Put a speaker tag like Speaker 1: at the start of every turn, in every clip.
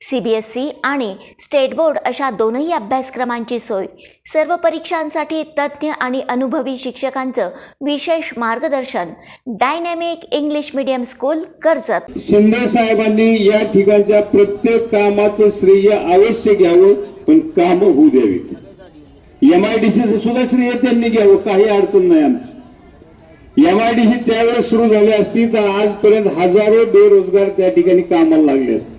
Speaker 1: C B S E आणि state board अशा दोनही अभ्यासक्रमांची सोय. सर्व परीक्षांसाठी तज्ज्ञ आणि अनुभवी शिक्षकांचं विशेष मार्गदर्शन. Dynamic English medium school Karjat.
Speaker 2: Shinde साहेबांनी या ठिकाणच्या प्रत्येक कामाचं श्रेय अवश्य घ्यावं पण काम होऊ द्यावीत. एमआयडीसीचं सुद्धा श्रेय त्यांनी घ्यावं काही अडचण नाही आमची. एमआयडीसी त्यावेळेस सुरू झाली असती तर आजपर्यंत हजारो बेरोजगार त्या ठिकाणी कामाला लागले असते.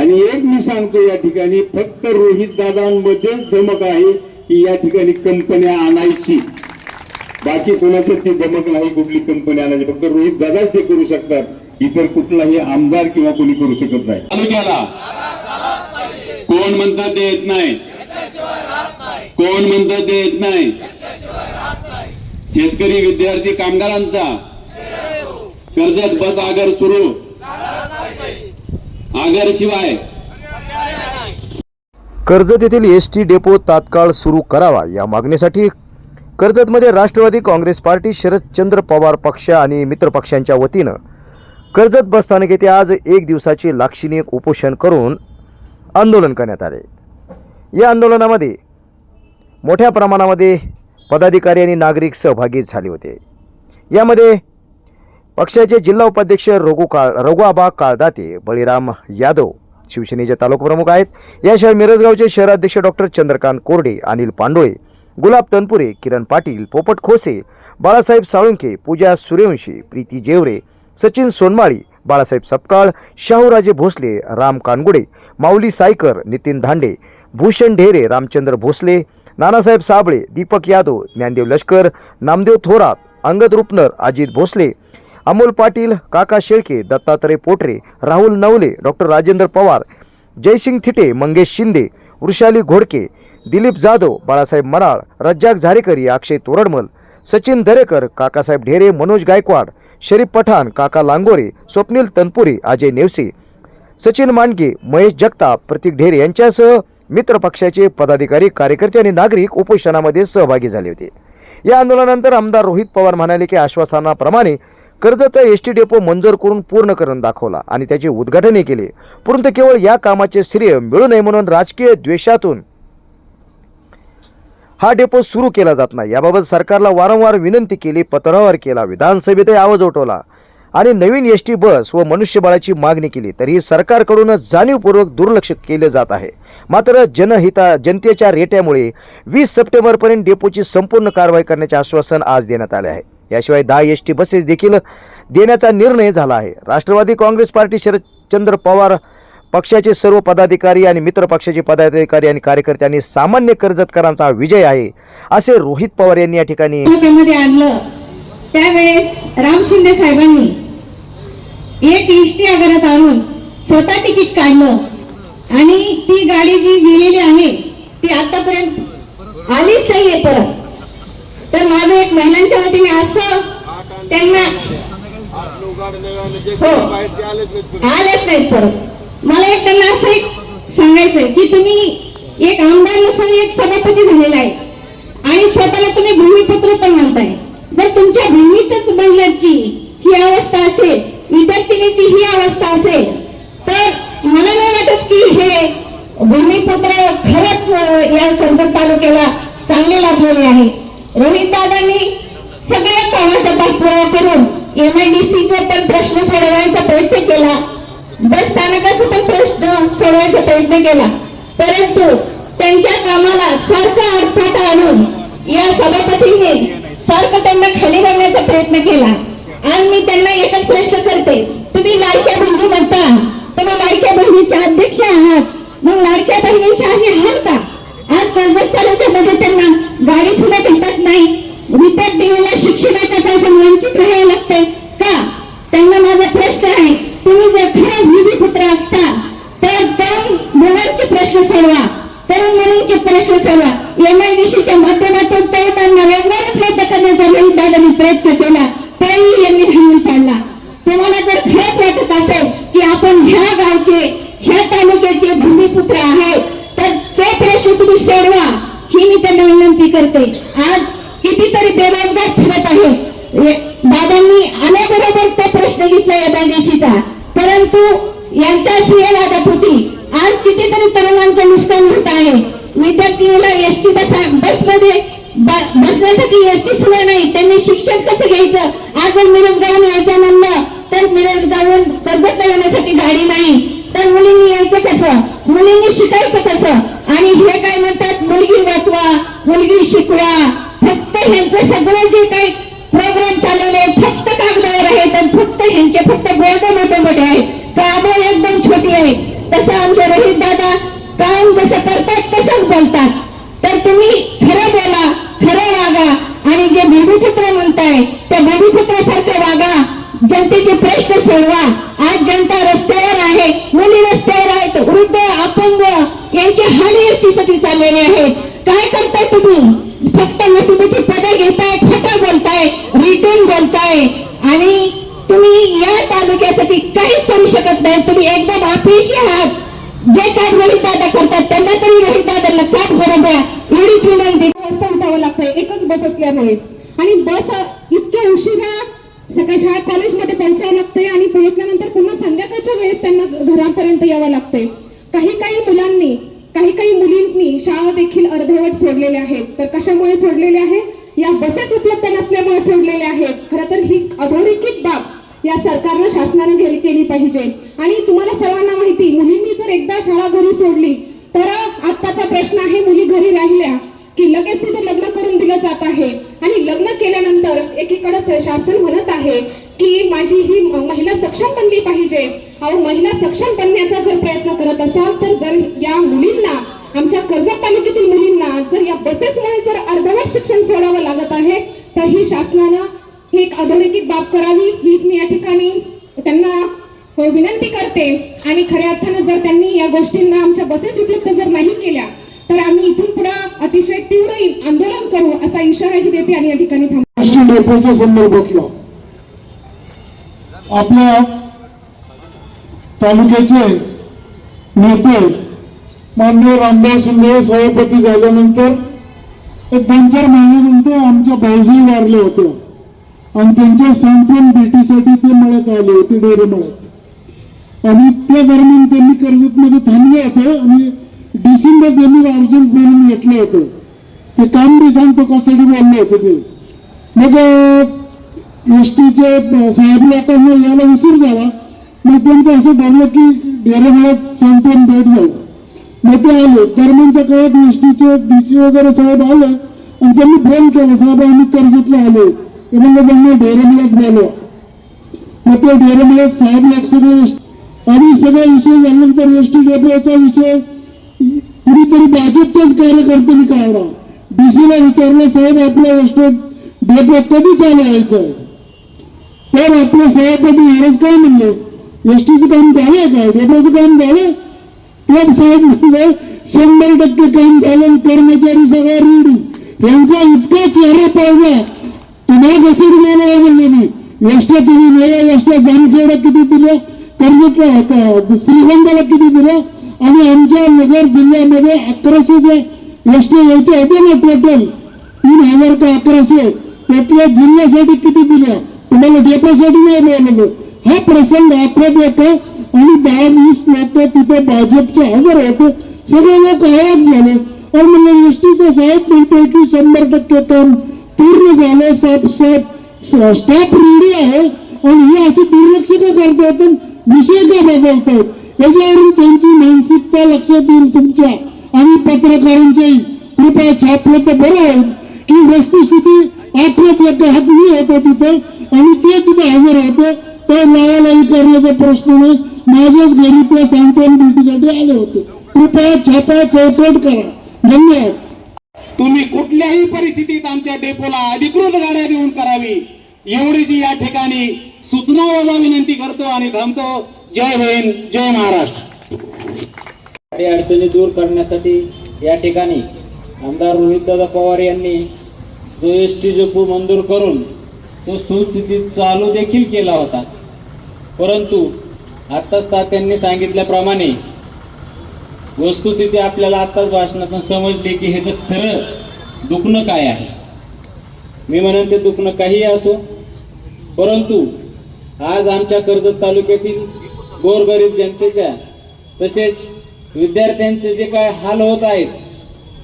Speaker 2: आणि एक मी सांगतो या ठिकाणी फक्त रोहित दादांमध्येच धमक आहे की या ठिकाणी कंपन्या आणायची. बाकी कोणाचं ती धमक नाही कुठली कंपनी आणायची. फक्त रोहित दादाच ते करू शकतात. इतर कुठलाही आमदार किंवा कोणी करू शकत नाही. तालुक्याला कोण म्हणतात ते येत नाही. कोण म्हणतात ते येत नाही. शेतकरी विद्यार्थी कामगारांचा कर्जत बस आगर सुरू. आगर
Speaker 3: कर्जत येथील एस टी डेपो तात्काळ सुरू करावा या मागणीसाठी कर्जतमध्ये राष्ट्रवादी काँग्रेस पार्टी शरदचंद्र पवार पक्ष आणि मित्र पक्षांच्या वतीनं कर्जत बसस्थानक येथे आज एक दिवसाचे लाक्षणिक उपोषण करून आंदोलन करण्यात आले. या आंदोलनामध्ये मोठ्या प्रमाणामध्ये पदाधिकारी आणि नागरिक सहभागी झाले होते. यामध्ये पक्षाचे जिल्हा उपाध्यक्ष रघु काळ रघुआबा काळदाते बळीराम यादव शिवसेनेचे तालुका प्रमुख आहेत. याशिवाय मिरजगावचे शहराध्यक्ष डॉक्टर चंद्रकांत कोरडे अनिल पांडोळे गुलाब तनपुरे किरण पाटील पोपट खोसे बाळासाहेब साळुंके पूजा सूर्यवंशी प्रीती जेवरे सचिन सोनमाळी बाळासाहेब सपकाळ शाहूराजे भोसले राम कानगुडे माऊली सायकर नितीन धांडे भूषण ढेरे रामचंद्र भोसले नानासाहेब साबळे दीपक यादव ज्ञानदेव लष्कर नामदेव थोरात अंगद रुपनर अजित भोसले अमोल पाटील काका शेळके दत्तात्रय पोटरे राहुल नवले डॉक्टर राजेंद्र पवार जयसिंग थिटे मंगेश शिंदे वृषाली घोडके दिलीप जाधव बाळासाहेब मराळ रज्जाक झारेकरी अक्षय तोरडमल सचिन दरेकर काकासाहेब ढेरे मनोज गायकवाड शरीफ पठाण काका लांगोरे स्वप्नील तनपुरे अजय नेवसे सचिन मांडगे महेश जगताप प्रतीक ढेरे यांच्यासह मित्र पक्षाचे पदाधिकारी कार्यकर्ते आणि नागरिक उपोषणामध्ये सहभागी झाले होते. या आंदोलनानंतर आमदार रोहित पवार म्हणाले की आश्वासनाप्रमाणे कर्जचा एस टी डेपो मंजूर करून पूर्ण करून दाखवला आणि त्याचे उद्घाटनही केले. परंतु केवळ या कामाचे श्रेय मिळू नये म्हणून राजकीय द्वेषातून हा डेपो सुरू केला जात नाही. याबाबत सरकारला वारंवार विनंती केली पत्रावर केला विधानसभेतही आवाज उठवला आणि नवीन एस टी बस व मनुष्यबळाची मागणी केली. तरीही सरकारकडून जाणीवपूर्वक दुर्लक्ष केले जात आहे. मात्र जनहिता जनतेच्या रेट्यामुळे वीस सप्टेंबरपर्यंत डेपोची संपूर्ण कारवाई करण्याचे आश्वासन आज देण्यात आले आहे. याशिवाय दहा एस टी बसेस देखील देण्याचा निर्णय झाला आहे. राष्ट्रवादी काँग्रेस पार्टी शरदचंद्र पवार पक्षाचे सर्व पदाधिकारी आणि मित्र पक्षाचे पदाधिकारी आणि कार्यकर्त्यांनी सामान्य कर्जतकरांचा विजय आहे असे रोहित पवार यांनी या ठिकाणी
Speaker 4: आणलं. त्यावेळेस राम शिंदे साहेबांनी एक इष्टी आगारात आणून स्वतः तिकीट काढलं. आणि ती गाडी जी गेलेली आहे ती आतापर्यंत आलीच नाहीये परत. तर माझं एक महिलांच्या वतीने असं त्यांना हो. आलेच नाहीत परत. मला एक त्यांना असं एक सांगायचंय की तुम्ही एक आमदार नसून एक सभापती झालेला आहे. आणि स्वतःला तुम्ही भूमिपुत्र पण म्हणताय. जर तुमच्या भूमीतच महिलांची ही अवस्था असेल विद्यार्थिनीची ही अवस्था असेल तर मला नाही वाटत की हे भूमिपुत्र खरंच या कर्जत तालुक्याला चांगले लाभलेले आहे रोहित दादांनी सगळ्या कामाचा पाठपुरावा करून एमआयडीसीचा पण प्रश्न सोडवण्याचा प्रयत्न केला. बस स्थानकाचा पण प्रश्न सोडवायचा प्रयत्न केला. परंतु त्यांच्या कामाला सारखा अडथळा आणून या सभापतींनी सारखं त्यांना खाली करण्याचा प्रयत्न केला. आज मी त्यांना एकच प्रश्न करते. तुम्ही लाडक्या बहिणी म्हणता. तुम्ही लाडक्या बहिणीच्या अध्यक्ष आहात. मग लाडक्या बहिणीच्या अशी आहात का? आज कर्जत तालुक्यामध्ये त्यांना गाडी सुद्धा भेटत नाही. विकत दिलेल्या शिक्षणाच्या पैसा वंचित राहावे लागते का? त्यांना माझा प्रश्न आहे तुम्ही जर खरंच निधी पुत्र असता तर तरुण मुलांचे प्रश्न सोडवा. तरुण मुलींचे प्रश्न सोडवा. एम आय च्या माध्यमातून तरुणांना वेगवेगळ्या प्रयत्न करण्याचा रवी दादानी प्रयत्न केला. तरी यांनी हंगून पाडला तुम्हाला जर खरंच वाटत असेल की आपण ह्या गावचे ह्या तालुक्याचे भूमिपुत्र आहे तर ते प्रश्न तुम्ही सोडवा. ही मी त्यांना विनंती करते. आज कितीतरी बेरोजगार फिरत आहे. दादांनी आल्याबरोबर तो प्रश्न घेतला या बँडेशीचा परंतु यांच्या सिंहवादापोटी आज कितीतरी तरुणांचं नुकसान होत आहे. विद्यार्थ्यांना एस टी बस बसमध्ये बसण्यासाठी एस टी सुद्धा नाही. त्यांनी शिक्षण कसं घ्यायचं? आज जर मिरजगाव यायचं म्हणलं तर मिरजगावून कर्ज करण्यासाठी गाडी नाही. तर मुलींनी यायचं कसं? मुलींनी शिकायचं कसं? आणि हे काय म्हणतात? मुलगी वाचवा मुलगी शिकवा. फक्त ह्यांचं सगळं जे काही प्रोग्राम चालवले फक्त कागदावर आहेत आणि फक्त ह्यांचे फक्त बोर्ड मोठे मोठे आहेत कामं एकदम छोटी आहे तसं आमचे रोहित दादा काम जसं करतात तसंच बोलतात तर तुम्ही खरं बोला खरं वागा आणि जे भूमिपुत्र म्हणताय त्या भूमिपुत्रासारखं वागा जनतेचे प्रश्न सोडवा आज जनता रस्त्यावर आहे मुली रस्त्यावर आहेत वृद्ध अपंग यांचे हाल एसटीसाठी चाललेले आहेत काय करताय तुम्ही फक्त मोठी मोठी पदे घेताय खोटं बोलताय रिटर्न बोलताय आणि तुम्ही या तालुक्यासाठी काहीच करू शकत नाही तुम्ही एकदम अपयशी आहात जे काय रोहित दादा करतात त्यांना तरी रोहित दादाला पाठ करू द्या एवढीच विनंती
Speaker 5: वाजता उठावं लागतंय. एकच बस असल्यामुळे. आणि बस इतक्या उशिरा सकाळी शाळा कॉलेजमध्ये पोहोचावं लागतंय आणि पोहोचल्यानंतर पुन्हा संध्याकाळच्या वेळेस त्यांना घरापर्यंत यावं लागतंय. काही काही मुलांनी काही काही मुलींनी शाळा देखील अर्धवट सोडलेल्या आहेत. तर कशामुळे सोडलेले आहेत या बसेस उपलब्ध नसल्यामुळे सोडलेले आहेत. खरं तर ही अधोरेखित बाब या सरकारनं शासनानं घरी केली पाहिजे. आणि तुम्हाला सर्वांना माहिती मुलींनी जर एकदा शाळा घरी सोडली तर आत्ताचा प्रश्न आहे मुली घरी राहिल्या की लगेच तिचं लग्न करून दिलं जात आहे. आणि लग्न केल्यानंतर एकीकडे शासन म्हणत आहे की माझी ही महिला सक्षम बनली पाहिजे. अहो महिला सक्षम बनण्याचा जर प्रयत्न करत असाल तर जर या मुलींना आमच्या कर्जत तालुक्यातील मुलींना जर या बसेसमुळे जर अर्धवट शिक्षण सोडावं लागत आहे तर ही शासनानं ही एक अधोरेखित बाब करावी. हीच मी या ठिकाणी त्यांना अ, विनंती करते. आणि खऱ्या अर्थानं जर त्यांनी या गोष्टींना आमच्या बसेस उपलब्ध जर नाही केल्या तर आम्ही इथून पुढे अतिशय तीव्र आंदोलन करू असा इशाराही देते आणि या ठिकाणी थांबतो
Speaker 6: संदर्भातला. आपल्या तालुक्याचे नेते माननीय रामदास शिंदे सभापती झाल्यानंतर एक दोन चार महिन्यानंतर आमच्या भाऊजी वारले होते. आणि त्यांच्या संपूर्ण भेटीसाठी ते मळ्यात आले होते डेरे मळ्यात. आणि त्या दरम्यान त्यांनी कर्जतमध्ये थांबले होते आणि डिसेंबर त्यांनी अर्जंट बोलून घेतलं होतं. ते काम बी सांगतो कसाठी बोलले होते ते. मग एस टीचे साहेब लोकांना यायला उशीर झाला. मग त्यांचं असं बोललं की डेरेमाळ्यात संपूर्ण भेट झालं. मग ते आले. दरम्यानच्या काळात एस टीचे डी सी वगैरे साहेब आले आणि त्यांनी फोन केला साहेब आम्ही कर्जतला आलो ते म्हणजे त्यांना डेरेमाळ्यात बोलवा मग ते डेरेमाळ्यात साहेब लक्ष आणि सगळा विषय झाल्यानंतर एस टी डेपोचा विषय. कुणीतरी भाजपच्याच कार्यकर्त्यांनी काढला डीसीला विचारलं साहेब आपला एस टी डेपो कधी चालू यायचं तर आपले सभापती महाराज काय म्हणले? एसटीचं काम झालं काय डेपोचं काम झालं? तर साहेब म्हणले शंभर टक्के काम झालं कर्मचारी सगळ्या रेडी त्यांचा इतका चेहरा पाहिला तुम्हाला कसं दिलेलं म्हणले मी? एसट्या तुम्ही नव्या एसट्या जामखेडा किती दिल्या कर्जतला श्रीगंधाला किती दिले आणि आमच्या नगर जिल्ह्यामध्ये अकराशे जे एस टी यायचे होते ना टोटल तीन हजार ते अकराशे त्यातल्या जिल्ह्यासाठी किती दिल्या तुम्हाला डेपोसाठी नाही मिळालं हा प्रसंग आखत येतो आणि दहा वीस लाख तिथे भाजपचे हजर होते. सगळे लोक आयात झाले. आणि एस एसटीचं साहेब म्हणतोय की शंभर टक्के काम पूर्ण झालं. साहेब साहेब स्टाफ रेडी आहे. आणि हे असं दुर्लक्ष का करतात आपण? विषय का बदलतात याच्यावरून त्यांची मानसिकता लक्षात येईल तुमच्या. आणि पत्रकारांच्याही कृपया छापलं तर बरं आहे. की वस्तुस्थिती आठवत येते हात मी तिथे आणि ते तिथे हजर होते. ते लावालाई करण्याचा प्रश्न नाही माझ्याच घरी त्या सांत्वन भेटीसाठी आले होते. कृपया छापा चौकट करा. धन्यवाद.
Speaker 7: तुम्ही कुठल्याही परिस्थितीत आमच्या डेपोला अधिकृत गाड्या देऊन करावी. एवढीच या ठिकाणी सूचना वजा विनंती करतो आणि थांबतो. जय हिंद जय महाराष्ट्र.
Speaker 8: अडचणी दूर करण्यासाठी या ठिकाणी आमदार रोहितदादा पवार यांनी जो एस टी जपू मंजूर करून तो सुस्थितीत चालू देखील केला होता. परंतु आत्ताच तात्यांनी सांगितल्याप्रमाणे वस्तुस्थिती आपल्याला आत्ताच भाषणातून समजली की ह्याचं खरं दुखणं काय आहे. मी म्हणेन ते दुखणं काही असो परंतु आज आमच्या कर्जत तालुक्यातील गोरगरीब जनतेच्या तसेच विद्यार्थ्यांचे जे काय हाल होत आहेत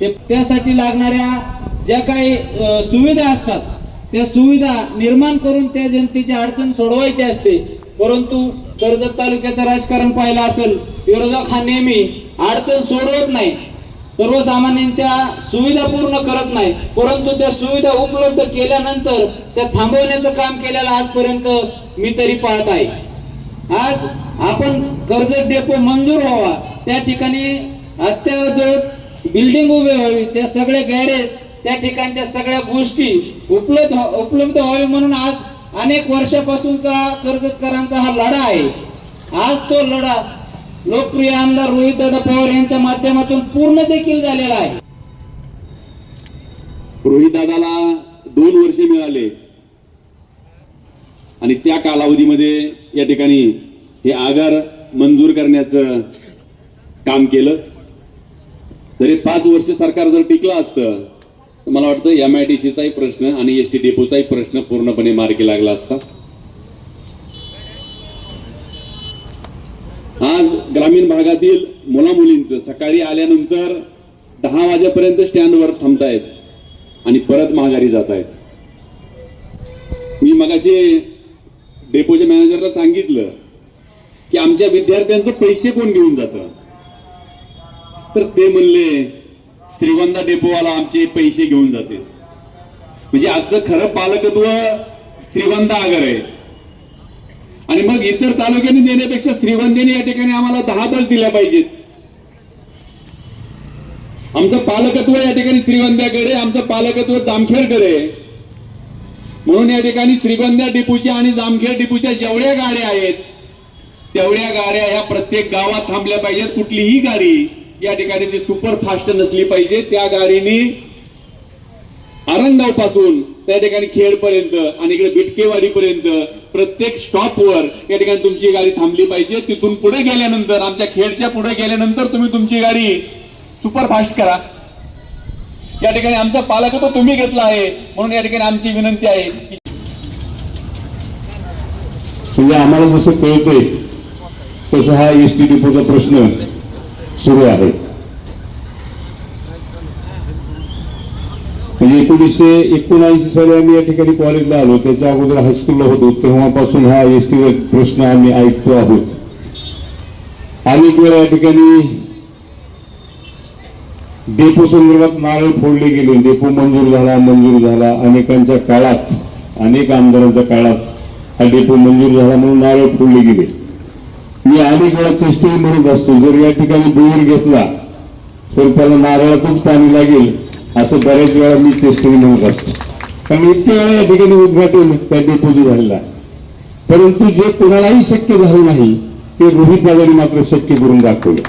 Speaker 8: ते त्यासाठी लागणाऱ्या ज्या काही सुविधा असतात त्या सुविधा निर्माण करून त्या जनतेची अडचण सोडवायची असते. परंतु कर्जत तालुक्याचं राजकारण पाहिलं असेल विरोधक हा नेहमी अडचण सोडवत नाही. सर्वसामान्यांच्या सुविधा पूर्ण करत नाही. परंतु त्या सुविधा उपलब्ध केल्यानंतर त्या थांबवण्याचं काम केलेलं आजपर्यंत मी तरी पाहत आहे. आज आपण कर्ज डेपो मंजूर व्हावा. त्या ठिकाणी अत्याधुनिक बिल्डिंग उभे व्हावी. त्या सगळ्या गॅरेज त्या ठिकाणच्या सगळ्या गोष्टी उपलब्ध हो, उपलब्ध व्हावी म्हणून आज अनेक वर्षापासूनचा कर्जतकरांचा हा लढा आहे. आज तो लढा लोकप्रिय आमदार रोहित दादा पवार यांच्या माध्यमातून पूर्ण देखील झालेला आहे.
Speaker 2: रोहित दादाला दोन वर्ष मिळाले. आणि त्या कालावधीमध्ये या ठिकाणी हे आगार मंजूर करण्याचं काम केलं. जरी पाच वर्ष सरकार जर टिकलं असतं तर मला वाटतं एम आय डी सीचाही प्रश्न आणि एस टी डेपोचाही प्रश्न पूर्णपणे मार्गी लागला असता. आज ग्रामीण भागातील मुलामुलींचं सकाळी आल्यानंतर दहा वाजेपर्यंत स्टँडवर थांबतायत आणि परत माघारी जात आहेत मी मगाशी डेपोच्या मॅनेजरला सांगितलं की आमच्या विद्यार्थ्यांचं पैसे कोण घेऊन जातं? तर ते म्हणले श्रीगोंदा डेपोवाला आमचे पैसे घेऊन जाते. म्हणजे आजचं खरं पालकत्व श्रीगोंदा आगर आहे. आणि मग इतर तालुक्यांनी देण्यापेक्षा श्रीवंदेने या ठिकाणी आम्हाला दहा बस दिल्या पाहिजेत. आमचं पालकत्व या ठिकाणी श्रीगोंद्याकडे आमचं पालकत्व जामखेडकडे. आहे. म्हणून या ठिकाणी श्रीगंध्या डिपूच्या आणि जामखेड डिपूच्या जेवढ्या गाड्या आहेत तेवढ्या गाड्या ह्या प्रत्येक गावात थांबल्या पाहिजेत. कुठलीही गाडी या ठिकाणी ती सुपर फास्ट नसली पाहिजे. त्या गाडीने आरंगावपासून त्या ठिकाणी खेडपर्यंत आणि इकडे बिटकेवाडीपर्यंत प्रत्येक स्टॉपवर या ठिकाणी तुमची गाडी थांबली पाहिजे. तिथून पुढे गेल्यानंतर आमच्या खेडच्या पुढे गेल्यानंतर तुम्ही तुमची गाडी सुपरफास्ट करा. या ठिकाणी आमचा पालकत्व तुम्ही घेतला आहे म्हणून या ठिकाणी आमची विनंती आहे.
Speaker 9: म्हणजे आम्हाला जसं कळतंय तसं हा एस टी डिपोचा प्रश्न सुरू आहे म्हणजे एकोणीसशे एकोणऐंशी साली आम्ही या ठिकाणी कॉलेजला आलो. त्याच्या अगोदर हायस्कूलला होतो. तेव्हापासून हा एस टी प्रश्न आम्ही ऐकतो आहोत. अनेक वेळा या ठिकाणी डेपो संदर्भात नारळ फोडले गेले. डेपो मंजूर झाला मंजूर झाला. अनेकांच्या काळात अनेक आमदारांच्या काळात हा डेपो मंजूर झाला म्हणून नारळ फोडले गेले. मी अनेक वेळा चेष्टाही म्हणत असतो जर या ठिकाणी बोर घेतला तर त्याला नारळाचंच पाणी लागेल. असं बऱ्याच वेळा मी चेष्टाही म्हणत असतो. कारण इतक्या वेळा या ठिकाणी उद्घाटन त्या डेपोचं झालेलं आहे. परंतु जे कोणालाही शक्य झालं नाही ते रोहित दादांनी मात्र शक्य करून दाखवलं.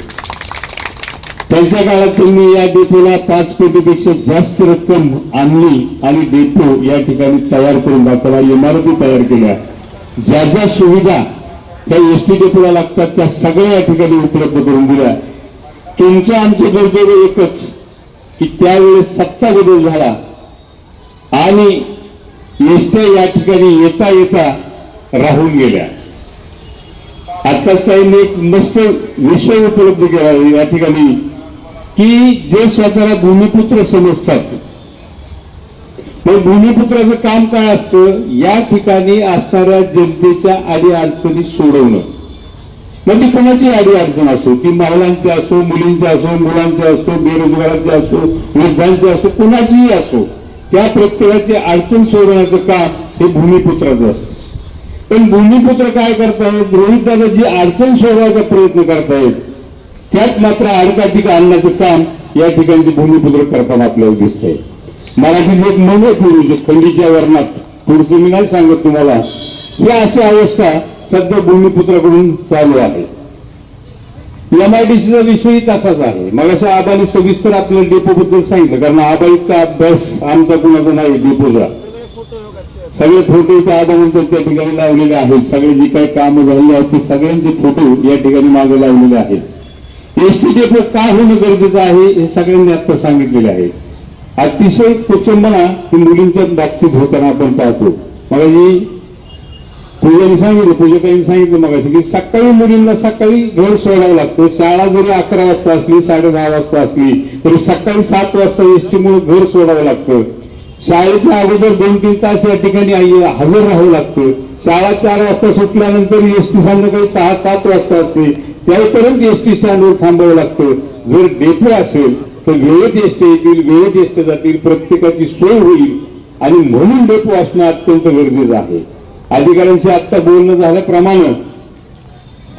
Speaker 9: त्यांच्या काळात त्यांनी या डेपोला पाच कोटीपेक्षा जास्त रक्कम आणली आणि डेपो या ठिकाणी तयार करून दाखवला इमारती तयार केल्या. ज्या ज्या सुविधा त्या एस टी डेपोला लागतात त्या सगळ्या या ठिकाणी उपलब्ध करून दिल्या. तुमच्या आमचं दुर्दैव एकच की त्यावेळेस सत्ता बदल झाला. आणि एसट्या या ठिकाणी येता येता राहून गेल्या. आता त्यांनी एक मस्त विषय उपलब्ध केला या ठिकाणी की जे स्वतःला भूमिपुत्र समजतात. मग भूमिपुत्राचं काम काय असतं? या ठिकाणी असणाऱ्या जनतेच्या अडी अडचणी सोडवणं. मग ती कोणाची आडी अडचण असो? की महिलांची असो मुलींची असो मुलांची असो बेरोजगारांची असो वृद्धांची असो कोणाचीही असो त्या प्रत्येकाची अडचण सोडवण्याचं काम हे भूमिपुत्राचं असतं. पण भूमिपुत्र काय करतायत? रोहित जी अडचण सोडवायचा प्रयत्न करतायत त्यात मात्र आडकाठी आणण्याचं काम या ठिकाणी भूमिपुत्र करताना आपल्याला दिसतंय. मराठीत एक म्हण आहे खंडीच्या वर्णात पुढचं मी नाही सांगत तुम्हाला. ही अशी अवस्था सध्या भूमिपुत्राकडून चालू आहे. एम आय डी सीचा विषयही तसाच आहे. मग अशा आबानी सविस्तर आपल्या डेपो बद्दल सांगितलं कारण आबा इतका अभ्यास आमचा कुणाचा नाही डेपोचा. सगळे फोटो इथे आबानंतर त्या ठिकाणी लावलेले आहेत. सगळे जी काही कामं झालेली आहेत ते सगळ्यांचे फोटो या ठिकाणी मागे लावलेले आहेत. एस टी डेपो का होणं गरजेचं आहे हे सगळ्यांनी आता सांगितलेले आहे. अतिशय कुचंबना ही मुलींच्या बाबतीत होताना आपण पाहतो. मला पूजेने सांगितलं पूजकांनी सांगितलं मग की सकाळी मुलींना सकाळी घर सोडावं लागतं. शाळा जरी अकरा वाजता असली साडे दहा वाजता असली तरी सकाळी सात वाजता एसटीमुळे घर सोडावं लागतं. शाळेच्या अगोदर दोन तीन तास या ठिकाणी आई- हजर राहावं लागतं. शाळा चार वाजता सुटल्यानंतर एसटी संध्याकाळी सहा सात वाजता असते. त्यापर्यंत एसटी स्टँडवर थांबावं लागतं. जर डेपो असेल तर वेळेत एसटी येतील वेळेत एसटी जातील प्रत्येकाची सोय होईल. आणि म्हणून डेपो असणं अत्यंत गरजेचं आहे. अधिकाऱ्यांशी आत्ता बोलणं झाल्याप्रमाणे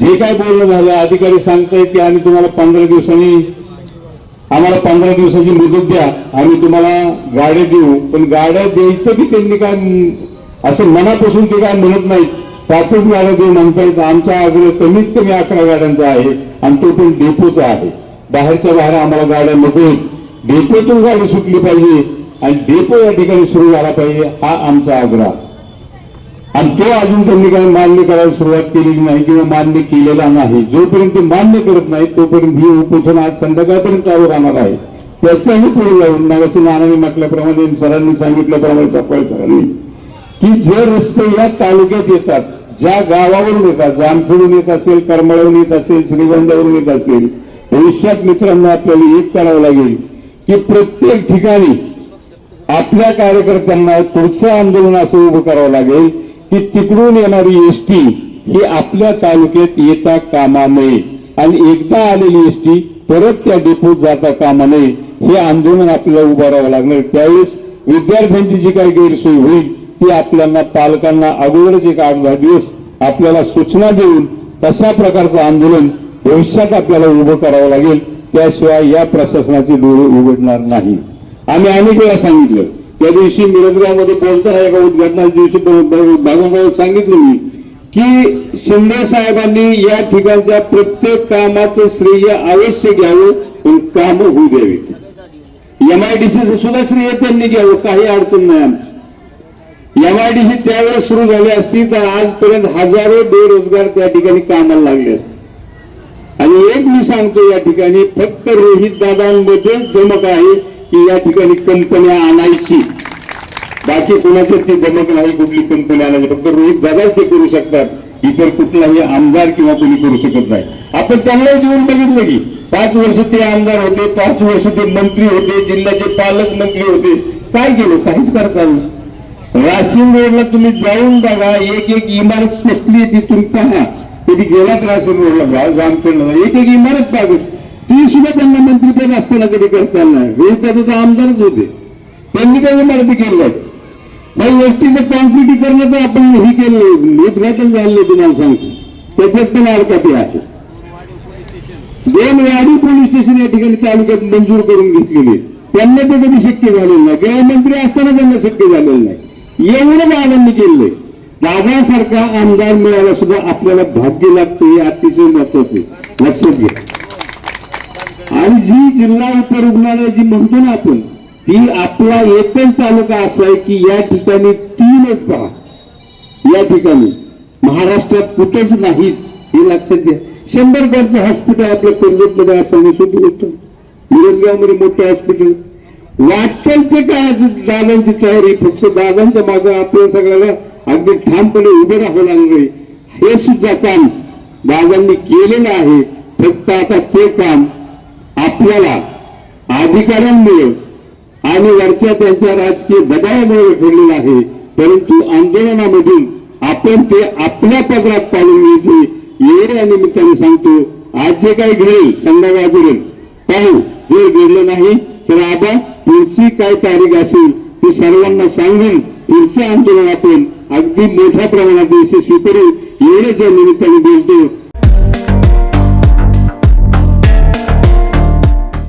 Speaker 9: जे काय बोलणं झालं अधिकारी सांगतायत की आम्ही तुम्हाला पंधरा दिवसांनी आम्हाला पंधरा दिवसाची मुदत द्या. आम्ही तुम्हाला गाड्या देऊ. पण गाड्या द्यायचं की त्यांनी काय असं मनापासून ते काय म्हणत नाहीत. पाचच गाड्या देऊ म्हणतायत आमचा आग्रह कमीत कमी अकरा गाड्यांचा आहे आणि तो पण डेपोचा आहे. बाहेरच्या बाहेर आम्हाला गाड्या नको डेपोतून गाडी सुटली पाहिजे आणि डेपो या ठिकाणी सुरू झाला पाहिजे हा आमचा आग्रह. आणि तो अजून त्यांनी काही मान्य करायला सुरुवात केलेली नाही किंवा मान्य केलेला नाही. जोपर्यंत ते मान्य करत नाही तोपर्यंत ही उपोषण आज संध्याकाळपर्यंत चालू राहणार आहे. त्याचंही पुढे जाऊन नागाशी नानाने म्हटल्याप्रमाणे सरांनी सांगितल्याप्रमाणे सकाळ सरांनी की जे रस्ते या तालुक्यात येतात ज्या गावावरून येतात जामखेडून येत असेल करमळवरून येत असेल श्रीगंधावरून येत असेल भविष्यात मित्रांनो आपल्याला एक करावं लागेल की प्रत्येक ठिकाणी आपल्या कार्यकर्त्यांना पुढचं आंदोलन असं उभं करावं लागेल की तिकडून येणारी एसटी ही आपल्या तालुक्यात येता कामा नये. आणि एकदा आलेली एसटी परत त्या डेपोत जाता कामा नये. हे आंदोलन आपल्याला उभं राहावं लागणार. त्यावेळेस विद्यार्थ्यांची जी काही गैरसोय होईल ती आपल्याला पालकांना अगोदरच एक आठ दहा दिवस आपल्याला सूचना देऊन तशा प्रकारचं आंदोलन भविष्यात आपल्याला उभं करावं लागेल. त्याशिवाय या प्रशासनाचे डोळे उघडणार नाही. आम्ही अनेक वेळा सांगितलं त्या दिवशी मिरजगावमध्ये बोलताना एका उद्घाटनाच्या दिवशी भागवत सांगितलं मी की शिंदे साहेबांनी या ठिकाणच्या प्रत्येक कामाचं श्रेय अवश्य घ्यावं पण काम होऊ द्यावीत. एमआयडीसीचं सुद्धा श्रेय त्यांनी घ्यावं काही अडचण नाही आमची. एमआयडीसी त्यावेळेस सुरू झाली असती तर आजपर्यंत हजारो बेरोजगार त्या ठिकाणी कामाला लागले असते. आणि एक मी सांगतो या ठिकाणी फक्त रोहित दादांमध्येच धमक आहे. की या ठिकाणी कंपन्या आणायची. बाकी कोणाचं ती धमक नाही कुठली कंपनी आणायची. फक्त रोहित दादाच ते करू शकतात. इतर कुठलाही आमदार किंवा कोणी करू शकत नाही. आपण त्यांनाही देऊन बघितलं की पाच वर्ष ते आमदार होते पाच वर्ष ते मंत्री होते जिल्ह्याचे पालकमंत्री होते. काय केलं? काहीच करता राशीन रोडला तुम्ही जाऊन बघा एक एक इमारत कसली आहे ती तुम्ही पहा. कधी गेलात राशीन रोडला जा जामखेडला एक एक इमारत पाहिजे ती सुद्धा त्यांना मंत्रीपद असताना कधी करता आलं नाही. हे त्याचे तर आमदारच होते. त्यांनी काही इमारती केल्या काही एसटीचं कॉन्क्रिटीकरणाचं आपण हे केलं उद्घाटन झालेलं तुम्हाला सांगतो. त्याच्यात पण अडकती आहे. दोन वाडी पोलीस स्टेशन या ठिकाणी तालुक्यात मंजूर करून घेतलेले त्यांना ते कधी शक्य झालेलं नाही. गृहमंत्री असताना त्यांना शक्य झालेलं नाही. एवढं दादांनी केलंय दादासारखा आमदार मिळायला सुद्धा आपल्याला भाग्य लागतं हे अतिशय महत्त्वाचे लक्षात घ्या. आणि जी जिल्हा उपरुग्णालय जी म्हणतो ना आपण ती आपला एकच तालुका असा आहे की या ठिकाणी तीनच पहा. या ठिकाणी. महाराष्ट्रात कुठेच नाहीत हे लक्षात घ्या. शंभर घरचं हॉस्पिटल आपल्या कर्जतमध्ये असं सोपी गोष्ट मिरजगावमध्ये मोठं हॉस्पिटल वाटेल ते काय दादांची तयारी फक्त दादांच्या मागे आपल्या सगळ्याला अगदी ठामपणे उभे राहावं लागले हे सुद्धा काम दादांनी केलेलं आहे. फक्त आता ते काम आपल्याला अधिकाऱ्यांमुळे आणि वरच्या त्यांच्या राजकीय दबावामुळे घडलेलं आहे. परंतु आंदोलनामधून आपण ते आपल्या पदरात पाडून घ्यायचे. एवढ्या निमित्ताने सांगतो आज जे काही घडेल संध्याकाळ पाहू जर घडलं नाही तर आता पुढची काय तारीख असेल ती सर्वांना सांगून पुढचं आंदोलन आपण अगदी मोठ्या प्रमाणात यशस्वी करू एवढंच या निमित्ताने बोलतो.